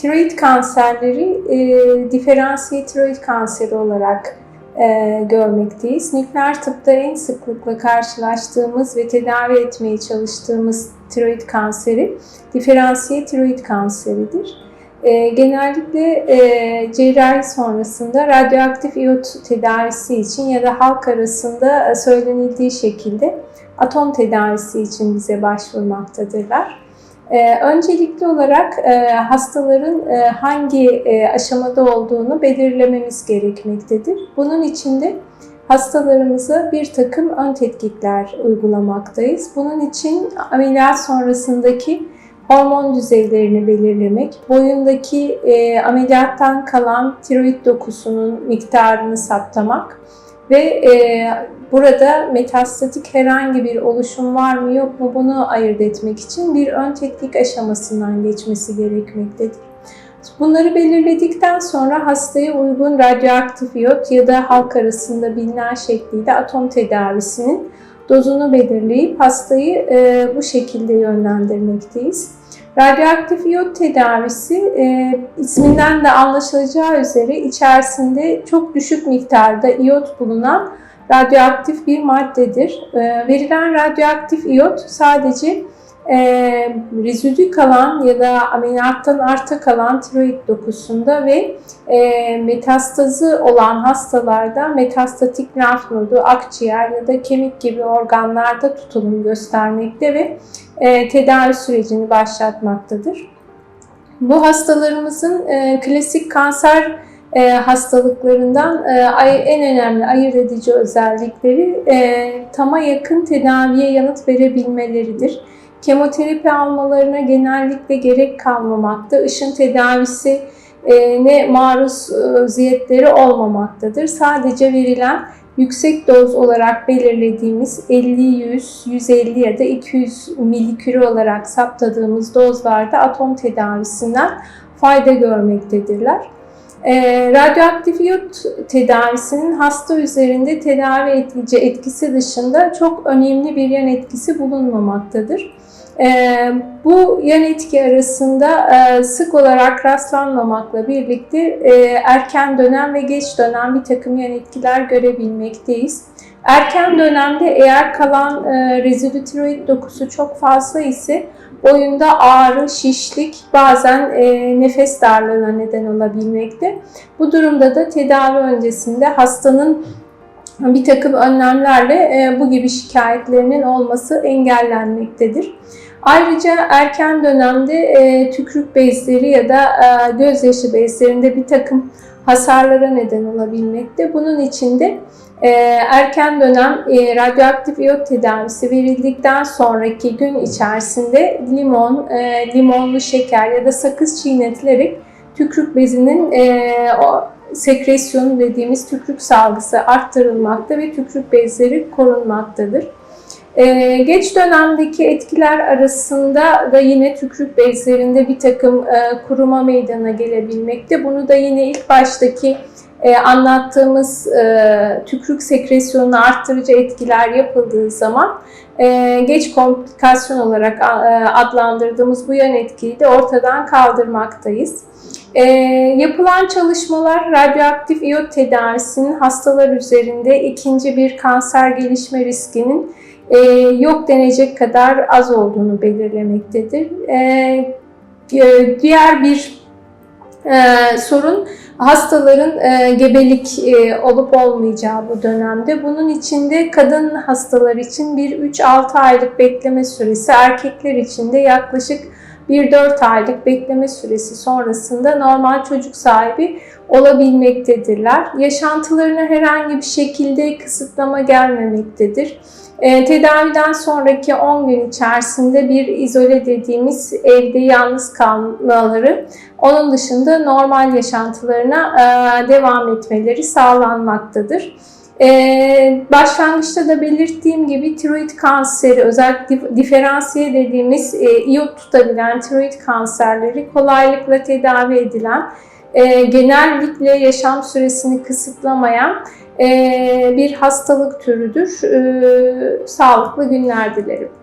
Tiroid kanserleri e, diferansiye tiroid kanseri olarak e, görmekteyiz. Nükleer tıpta en sıklıkla karşılaştığımız ve tedavi etmeye çalıştığımız tiroid kanseri diferansiye tiroid kanseridir. E, genellikle e, cerrahi sonrasında radyoaktif iyot tedavisi için ya da halk arasında söylenildiği şekilde atom tedavisi için bize başvurmaktadırlar. Ee, öncelikli olarak e, hastaların e, hangi e, aşamada olduğunu belirlememiz gerekmektedir. Bunun için de hastalarımıza bir takım ön tetkikler uygulamaktayız. Bunun için ameliyat sonrasındaki hormon düzeylerini belirlemek, boyundaki e, ameliyattan kalan tiroid dokusunun miktarını saptamak ve e, burada metastatik herhangi bir oluşum var mı yok mu bunu ayırt etmek için bir ön tetkik aşamasından geçmesi gerekmektedir. Bunları belirledikten sonra hastaya uygun radyoaktif iyot ya da halk arasında bilinen şekliyle atom tedavisinin dozunu belirleyip hastayı e, bu şekilde yönlendirmekteyiz. Radyoaktif iyot tedavisi e, isminden de anlaşılacağı üzere içerisinde çok düşük miktarda iyot bulunan radyoaktif bir maddedir. E, verilen radyoaktif iyot sadece e, rezidü kalan ya da ameliyattan arta kalan tiroid dokusunda ve e, metastazı olan hastalarda metastatik lenf akciğer ya da kemik gibi organlarda tutulum göstermekte ve e, tedavi sürecini başlatmaktadır. Bu hastalarımızın e, klasik kanser e, hastalıklarından e, en önemli ayırt edici özellikleri e, tama yakın tedaviye yanıt verebilmeleridir. Kemoterapi almalarına genellikle gerek kalmamakta, ışın tedavisi e, ne maruz vaziyetleri olmamaktadır. Sadece verilen yüksek doz olarak belirlediğimiz 50, 100, 150 ya da 200 milikürü olarak saptadığımız dozlarda atom tedavisinden fayda görmektedirler. E, radyoaktif iyot tedavisinin hasta üzerinde tedavi edici etkisi dışında çok önemli bir yan etkisi bulunmamaktadır. E, bu yan etki arasında e, sık olarak rastlanmamakla birlikte e, erken dönem ve geç dönem bir takım yan etkiler görebilmekteyiz. Erken dönemde eğer kalan e, rezidü tiroid dokusu çok fazla ise boyunda ağrı, şişlik, bazen e, nefes darlığına neden olabilmekte. Bu durumda da tedavi öncesinde hastanın bir takım önlemlerle e, bu gibi şikayetlerinin olması engellenmektedir. Ayrıca erken dönemde e, tükürük bezleri ya da e, gözyaşı bezlerinde bir takım hasarlara neden olabilmekte. Bunun için de e, erken dönem e, radyoaktif iyot tedavisi verildikten sonraki gün içerisinde limon, e, limonlu şeker ya da sakız çiğnetilerek tükürük bezinin e, o sekresyonu dediğimiz tükürük salgısı arttırılmakta ve tükürük bezleri korunmaktadır. Ee, geç dönemdeki etkiler arasında da yine tükürük bezlerinde bir takım e, kuruma meydana gelebilmekte. Bunu da yine ilk baştaki e, anlattığımız e, tükürük sekresyonunu arttırıcı etkiler yapıldığı zaman geç komplikasyon olarak adlandırdığımız bu yan etkiyi de ortadan kaldırmaktayız. E, yapılan çalışmalar radyoaktif iyot tedavisinin hastalar üzerinde ikinci bir kanser gelişme riskinin e, yok denecek kadar az olduğunu belirlemektedir. E, diğer bir e, sorun hastaların e, gebelik e, olup olmayacağı bu dönemde. Bunun içinde kadın hastalar için bir 3-6 aylık bekleme süresi, erkekler için de yaklaşık 1-4 aylık bekleme süresi sonrasında normal çocuk sahibi olabilmektedirler. Yaşantılarına herhangi bir şekilde kısıtlama gelmemektedir. E, tedaviden sonraki 10 gün içerisinde bir izole dediğimiz evde yalnız kalmaları, onun dışında normal yaşantılarına e, devam etmeleri sağlanmaktadır. Ee, başlangıçta da belirttiğim gibi tiroid kanseri, özellikle diferansiye dediğimiz e, iyot tutabilen tiroid kanserleri kolaylıkla tedavi edilen, e, genellikle yaşam süresini kısıtlamayan e, bir hastalık türüdür. E, sağlıklı günler dilerim.